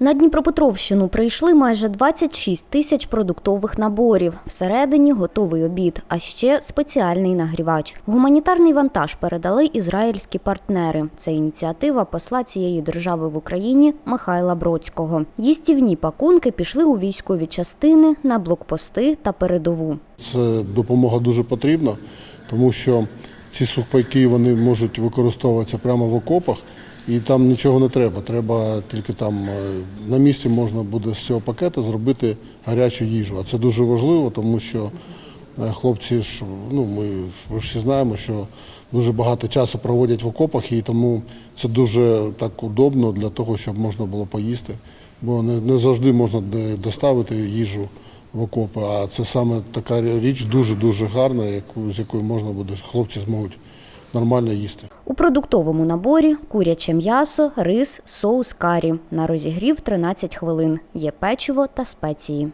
На Дніпропетровщину прийшли майже 26 тисяч продуктових наборів. Всередині готовий обід, а ще спеціальний нагрівач. Гуманітарний вантаж передали ізраїльські партнери. Це ініціатива посла цієї держави в Україні Михайла Бродського. Їстівні пакунки пішли у військові частини, на блокпости та передову. Це допомога дуже потрібна, тому що ці сухпайки вони можуть використовуватися прямо в окопах, і там нічого не треба. Треба тільки там е, на місці можна буде з цього пакета зробити гарячу їжу. А це дуже важливо, тому що е, хлопці ж, ну ми ви всі знаємо, що дуже багато часу проводять в окопах, і тому це дуже так удобно для того, щоб можна було поїсти. Бо не, не завжди можна доставити їжу в окопи. А це саме така річ дуже-дуже гарна, яку, з якою можна буде, хлопці зможуть нормально їсти. У продуктовому наборі куряче м'ясо, рис, соус карі. На розігрів 13 хвилин. Є печиво та спеції.